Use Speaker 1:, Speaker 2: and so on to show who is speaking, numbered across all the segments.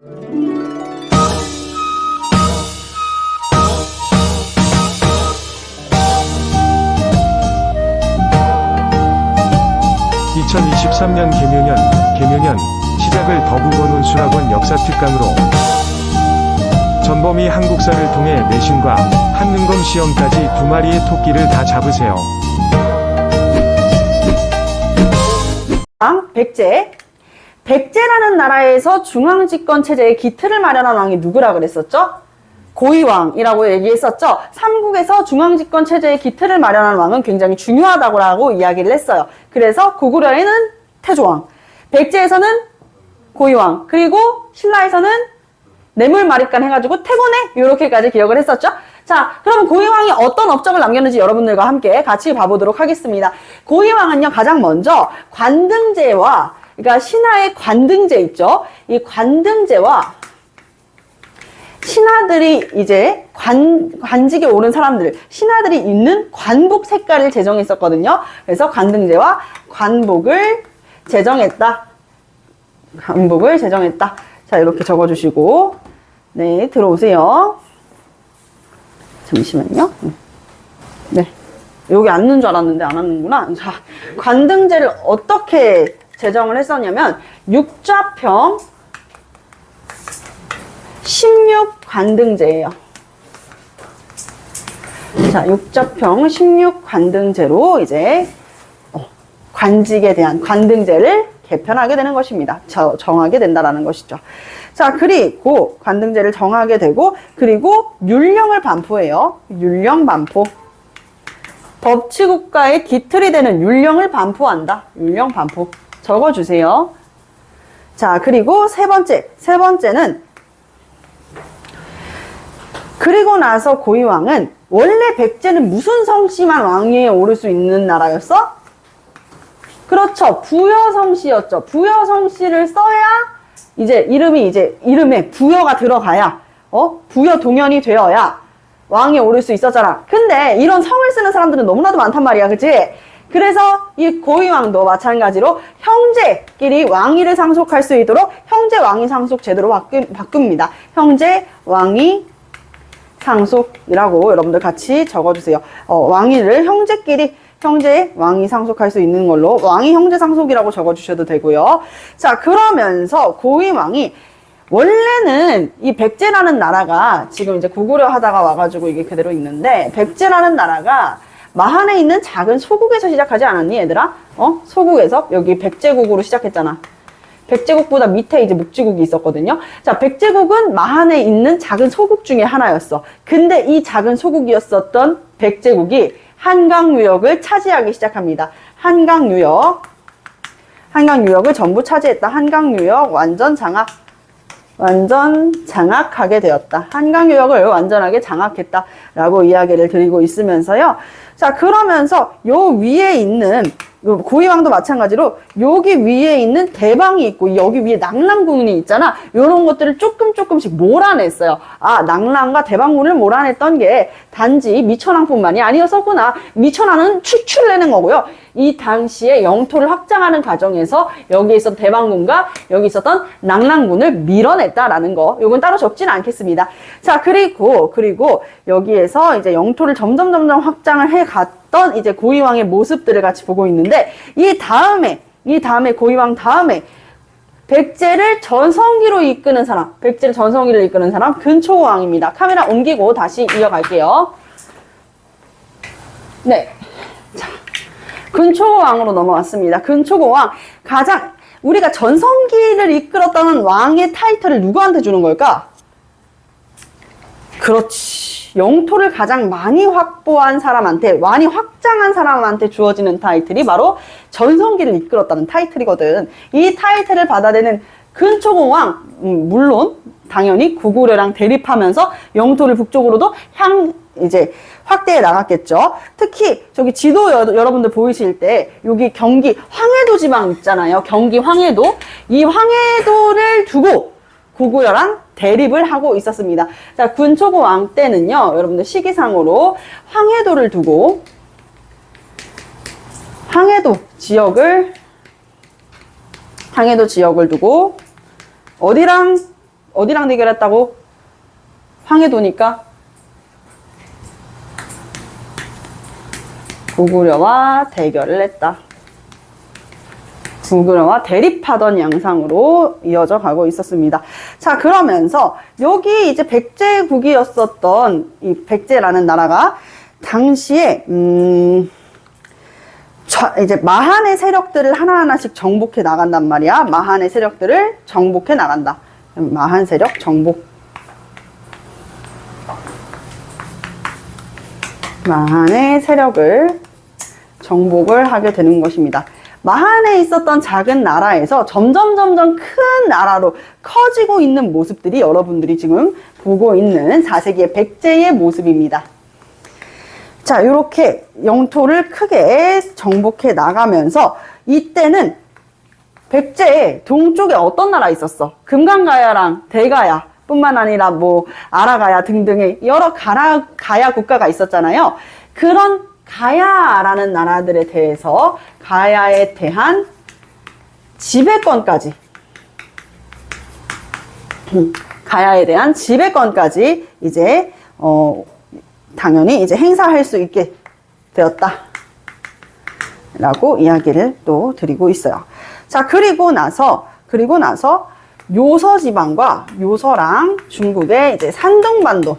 Speaker 1: (2023년) 개묘년 개묘년 시작을 더국원 수락원 역사 특강으로 전범이 한국사를 통해 내신과 한능검 시험까지 두 마리의 토끼를 다 잡으세요.
Speaker 2: 왕 백제. 백제라는 나라에서 중앙집권 체제의 기틀을 마련한 왕이 누구라 그랬었죠? 고위왕이라고 얘기했었죠. 삼국에서 중앙집권 체제의 기틀을 마련한 왕은 굉장히 중요하다고 이야기를 했어요. 그래서 고구려에는 태조왕, 백제에서는 고위왕, 그리고 신라에서는 뇌물마립간 해가지고 태고네 이렇게까지 기억을 했었죠. 자, 그럼 고위왕이 어떤 업적을 남겼는지 여러분들과 함께 같이 봐보도록 하겠습니다. 고위왕은요 가장 먼저 관등제와 그러니까 신하의 관등제 있죠. 이 관등제와 신하들이 이제 관, 관직에 오른 사람들, 신하들이 입는 관복 색깔을 제정했었거든요. 그래서 관등제와 관복을 제정했다. 관복을 제정했다. 자, 이렇게 적어주시고, 네, 들어오세요. 잠시만요. 음. 네. 여기 앉는 줄 알았는데 안 앉는구나. 자, 관등제를 어떻게 제정을 했었냐면, 육좌평 16관등제예요. 자, 육좌평 16관등제로 이제 어, 관직에 대한 관등제를 개편하게 되는 것입니다. 저- 정하게 된다라는 것이죠. 자, 그리고 관등제를 정하게 되고 그리고 율령을 반포해요. 율령 반포. 법치국가의 기틀이 되는 율령을 반포한다. 율령 반포. 적어주세요. 자, 그리고 세 번째. 세 번째는 그리고 나서 고위왕은 원래 백제는 무슨 성씨만 왕위에 오를 수 있는 나라였어? 그렇죠. 부여성씨였죠. 부여성씨를 써야 이제 이름이 이제 이름에 부여가 들어가야 어 부여 동연이 되어야 왕에 오를 수 있었잖아. 근데 이런 성을 쓰는 사람들은 너무나도 많단 말이야, 그치? 그래서 이 고위왕도 마찬가지로 형제끼리 왕위를 상속할 수 있도록 형제 왕위 상속 제도로 바꿉니다. 형제 왕위 상속이라고 여러분들 같이 적어주세요. 어, 왕위를 형제끼리 형제 왕위 상속할 수 있는 걸로 왕위 형제 상속이라고 적어주셔도 되고요. 자 그러면서 고위 왕이 원래는 이 백제라는 나라가 지금 이제 고구려 하다가 와가지고 이게 그대로 있는데 백제라는 나라가 마한에 있는 작은 소국에서 시작하지 않았니 얘들아? 어? 소국에서 여기 백제국으로 시작했잖아. 백제국보다 밑에 이제 묵지국이 있었거든요. 자, 백제국은 마한에 있는 작은 소국 중에 하나였어. 근데 이 작은 소국이었었던 백제국이 한강 유역을 차지하기 시작합니다. 한강 유역. 한강 유역을 전부 차지했다. 한강 유역 완전 장악. 완전 장악하게 되었다. 한강 유역을 완전하게 장악했다라고 이야기를 드리고 있으면서요. 자, 그러면서 요 위에 있는 요 고위왕도 마찬가지로 여기 위에 있는 대방이 있고 여기 위에 낙랑군이 있잖아. 요런 것들을 조금 조금씩 몰아냈어요. 아, 낙랑과 대방군을 몰아냈던 게 단지 미천왕뿐만이 아니었었구나. 미천왕은 추출내는 거고요. 이 당시에 영토를 확장하는 과정에서 여기 있었던 대방군과 여기 있었던 낙랑군을 밀어냈다라는 거. 요건 따로 적지는 않겠습니다. 자, 그리고 그리고 여기에서 이제 영토를 점점 점점 확장을 해갔 던 이제 고위왕의 모습들을 같이 보고 있는데 이 다음에 이 다음에 고위왕 다음에 백제를 전성기로 이끄는 사람, 백제를 전성기를 이끄는 사람 근초왕입니다. 카메라 옮기고 다시 이어갈게요. 네. 자, 근초고왕으로 넘어왔습니다. 근초고왕 가장 우리가 전성기를 이끌었다는 왕의 타이틀을 누구한테 주는 걸까? 그렇지. 영토를 가장 많이 확보한 사람한테, 많이 확장한 사람한테 주어지는 타이틀이 바로 전성기를 이끌었다는 타이틀이거든. 이 타이틀을 받아내는 근초공왕, 음, 물론 당연히 고구려랑 대립하면서 영토를 북쪽으로도 향, 이제 확대해 나갔겠죠. 특히 저기 지도 여, 여러분들 보이실 때 여기 경기 황해도 지방 있잖아요. 경기 황해도. 이 황해도를 두고 고구려랑 대립을 하고 있었습니다. 자, 군초고 왕 때는요, 여러분들 시기상으로 황해도를 두고 황해도 지역을 황해도 지역을 두고 어디랑 어디랑 대결했다고? 황해도니까 고구려와 대결을 했다. 고구려와 대립하던 양상으로 이어져 가고 있었습니다. 자, 그러면서 여기 이제 백제국이었었던 이 백제라는 나라가 당시에 음 자, 이제 마한의 세력들을 하나하나씩 정복해 나간단 말이야. 마한의 세력들을 정복해 나간다. 마한 세력 정복. 마한의 세력을 정복을 하게 되는 것입니다. 마한에 있었던 작은 나라에서 점점 점점 큰 나라로 커지고 있는 모습들이 여러분들이 지금 보고 있는 4세기의 백제의 모습입니다. 자, 이렇게 영토를 크게 정복해 나가면서 이때는 백제의 동쪽에 어떤 나라 있었어? 금강가야랑 대가야 뿐만 아니라 뭐 아라가야 등등의 여러 가라, 가야 국가가 있었잖아요. 그런 가야라는 나라들에 대해서 가야에 대한 지배권까지 음, 가야에 대한 지배권까지 이제 어 당연히 이제 행사할 수 있게 되었다. 라고 이야기를 또 드리고 있어요. 자, 그리고 나서, 그리고 나서 요서 지방과 요서랑 중국의 이제 산둥반도,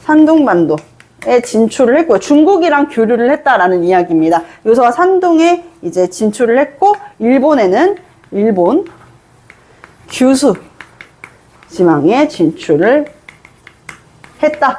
Speaker 2: 산둥반도 에 진출을 했고요. 중국이랑 교류를 했다라는 이야기입니다. 요서와 산둥에 이제 진출을 했고, 일본에는 일본 규수 지방에 진출을 했다.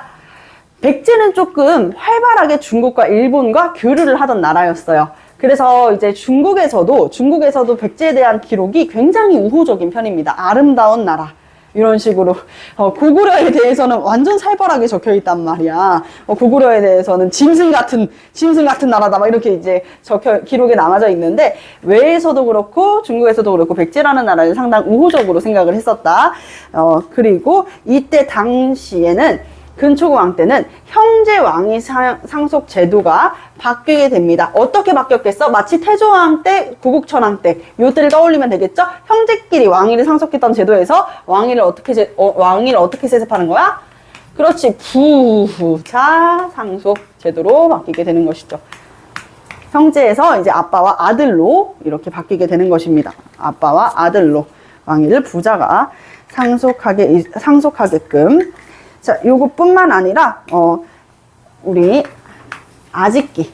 Speaker 2: 백제는 조금 활발하게 중국과 일본과 교류를 하던 나라였어요. 그래서 이제 중국에서도 중국에서도 백제에 대한 기록이 굉장히 우호적인 편입니다. 아름다운 나라. 이런 식으로 어, 고구려에 대해서는 완전 살벌하게 적혀 있단 말이야. 어, 고구려에 대해서는 짐승 같은 짐승 같은 나라다 막 이렇게 이제 적혀 기록에 남아져 있는데 외에서도 그렇고 중국에서도 그렇고 백제라는 나라를 상당 우호적으로 생각을 했었다. 어, 그리고 이때 당시에는 근초고 왕 때는 형제 왕위 상- 상속 제도가 바뀌게 됩니다. 어떻게 바뀌었겠어? 마치 태조 왕 때, 구국천 왕 때, 요때를 떠올리면 되겠죠? 형제끼리 왕위를 상속했던 제도에서 왕위를 어떻게 제, 어, 왕위를 어떻게 세습하는 거야? 그렇지 부자 상속 제도로 바뀌게 되는 것이죠. 형제에서 이제 아빠와 아들로 이렇게 바뀌게 되는 것입니다. 아빠와 아들로 왕위를 부자가 상속하게 상속하게끔 자 요것뿐만 아니라 어 우리 아직기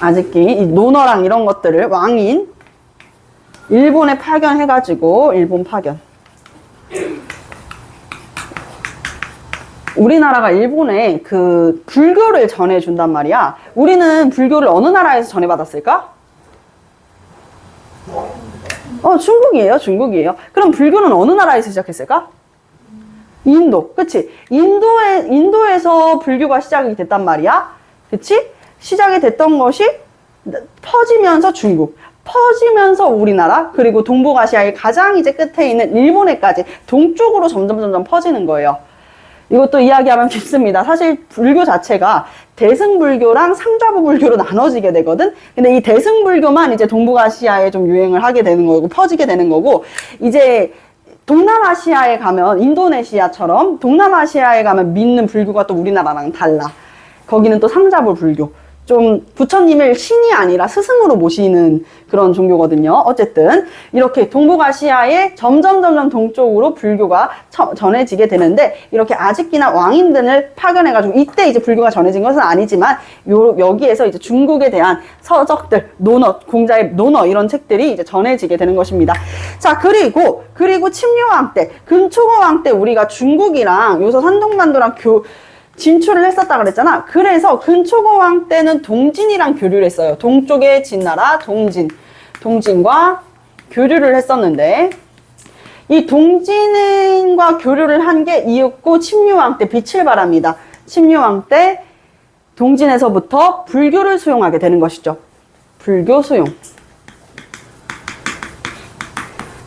Speaker 2: 아직기 이 논어랑 이런 것들을 왕인 일본에 파견해 가지고 일본 파견 우리나라가 일본에 그 불교를 전해준단 말이야. 우리는 불교를 어느 나라에서 전해받았을까? 어, 중국이에요, 중국이에요. 그럼 불교는 어느 나라에서 시작했을까? 인도, 그치? 인도에, 인도에서 불교가 시작이 됐단 말이야. 그치? 시작이 됐던 것이 퍼지면서 중국, 퍼지면서 우리나라, 그리고 동북아시아의 가장 이제 끝에 있는 일본에까지 동쪽으로 점점 점점 퍼지는 거예요. 이것도 이야기하면 깊습니다. 사실 불교 자체가 대승불교랑 상좌부 불교로 나눠지게 되거든. 근데 이 대승불교만 이제 동북아시아에 좀 유행을 하게 되는 거고 퍼지게 되는 거고 이제 동남아시아에 가면 인도네시아처럼 동남아시아에 가면 믿는 불교가 또 우리나라랑 달라. 거기는 또 상자부 불교. 좀 부처님을 신이 아니라 스승으로 모시는 그런 종교거든요. 어쨌든 이렇게 동북아시아에 점점 점점 동쪽으로 불교가 처- 전해지게 되는데 이렇게 아직기나 왕인들을 파견해가지고 이때 이제 불교가 전해진 것은 아니지만 요 여기에서 이제 중국에 대한 서적들, 논어, 공자의 논어 이런 책들이 이제 전해지게 되는 것입니다. 자 그리고 그리고 침류왕 때, 근초고왕 때 우리가 중국이랑 요서 산동반도랑 교 진출을 했었다 그랬잖아. 그래서 근초고왕 때는 동진이랑 교류를 했어요. 동쪽의 진나라 동진. 동진과 교류를 했었는데 이 동진과 교류를 한 게 이윽고 침류왕 때 빛을 발합니다. 침류왕 때 동진에서부터 불교를 수용하게 되는 것이죠. 불교 수용.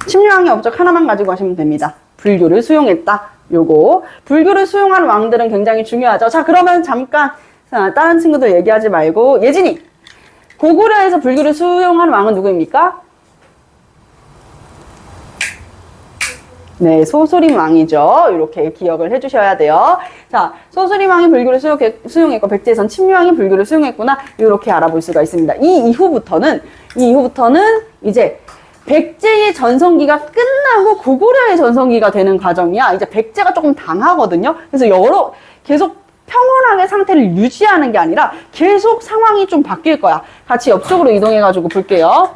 Speaker 2: 침류왕의 업적 하나만 가지고 하시면 됩니다. 불교를 수용했다. 요거. 불교를 수용한 왕들은 굉장히 중요하죠. 자, 그러면 잠깐, 자, 다른 친구들 얘기하지 말고, 예진이! 고구려에서 불교를 수용한 왕은 누구입니까? 네, 소수림 왕이죠. 이렇게 기억을 해주셔야 돼요. 자, 소수림 왕이 불교를 수용했, 수용했고 백제에선 침유왕이 불교를 수용했구나. 이렇게 알아볼 수가 있습니다. 이 이후부터는 이 이후부터는 이제 백제의 전성기가 끝나고 고구려의 전성기가 되는 과정이야. 이제 백제가 조금 당하거든요. 그래서 여러 계속 평온하게 상태를 유지하는 게 아니라 계속 상황이 좀 바뀔 거야. 같이 옆쪽으로 이동해 가지고 볼게요.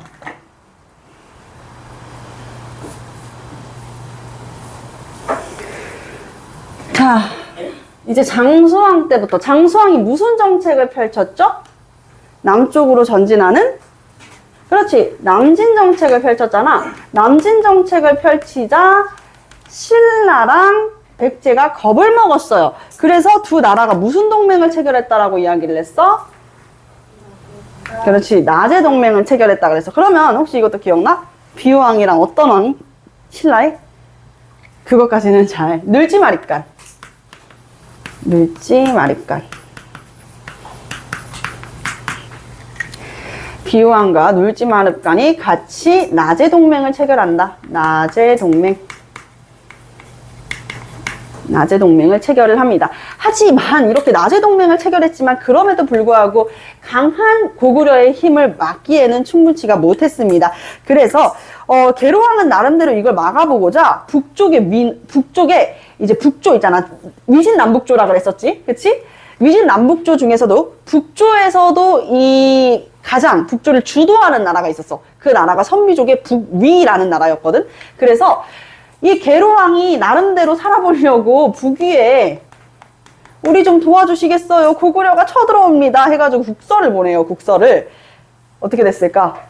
Speaker 2: 자, 이제 장수왕 때부터 장수왕이 무슨 정책을 펼쳤죠? 남쪽으로 전진하는? 그렇지. 남진 정책을 펼쳤잖아. 남진 정책을 펼치자 신라랑 백제가 겁을 먹었어요. 그래서 두 나라가 무슨 동맹을 체결했다라고 이야기를 했어? 그렇지. 낮의 동맹을 체결했다 그랬어. 그러면 혹시 이것도 기억나? 비호왕이랑 어떤 왕? 신라의? 그것까지는 잘. 늘지 말잇갈. 늘지 말잇갈. 비호왕과 눌지 마르간이 같이 낮의 동맹을 체결한다. 낮의 동맹. 낮의 동맹을 체결을 합니다. 하지만 이렇게 낮의 동맹을 체결했지만 그럼에도 불구하고 강한 고구려의 힘을 막기에는 충분치가 못했습니다. 그래서 어, 계로왕은 나름대로 이걸 막아보고자 북쪽에 민 북쪽에 이제 북조 있잖아 위신 남북조라 그랬었지, 그렇지? 위신 남북조 중에서도 북조에서도 이 가장 북조를 주도하는 나라가 있었어. 그 나라가 선미족의 북위라는 나라였거든. 그래서 이 계로왕이 나름대로 살아보려고 북위에 우리 좀 도와주시겠어요? 고구려가 쳐들어옵니다. 해가지고 국서를 보내요. 국서를 어떻게 됐을까?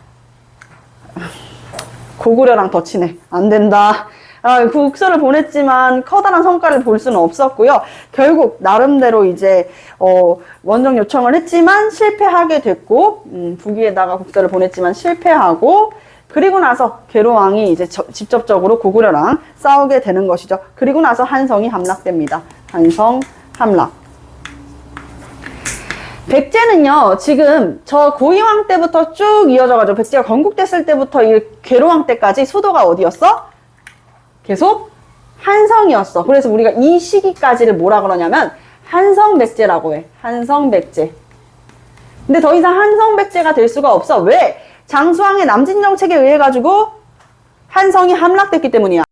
Speaker 2: 고구려랑 더 친해. 안 된다. 아, 그 국서를 보냈지만 커다란 성과를 볼 수는 없었고요. 결국 나름대로 이제 어, 원정 요청을 했지만 실패하게 됐고 음, 북위에다가 국서를 보냈지만 실패하고 그리고 나서 계로왕이 이제 저- 직접적으로 고구려랑 싸우게 되는 것이죠. 그리고 나서 한성이 함락됩니다. 한성 함락. 백제는요, 지금 저 고이왕 때부터 쭉 이어져가지고 백제가 건국됐을 때부터 이 계로왕 때까지 수도가 어디였어? 계속 한성이었어. 그래서 우리가 이 시기까지를 뭐라 그러냐면 한성백제라고 해. 한성백제. 근데 더 이상 한성백제가 될 수가 없어. 왜? 장수왕의 남진 정책에 의해 가지고 한성이 함락됐기 때문이야.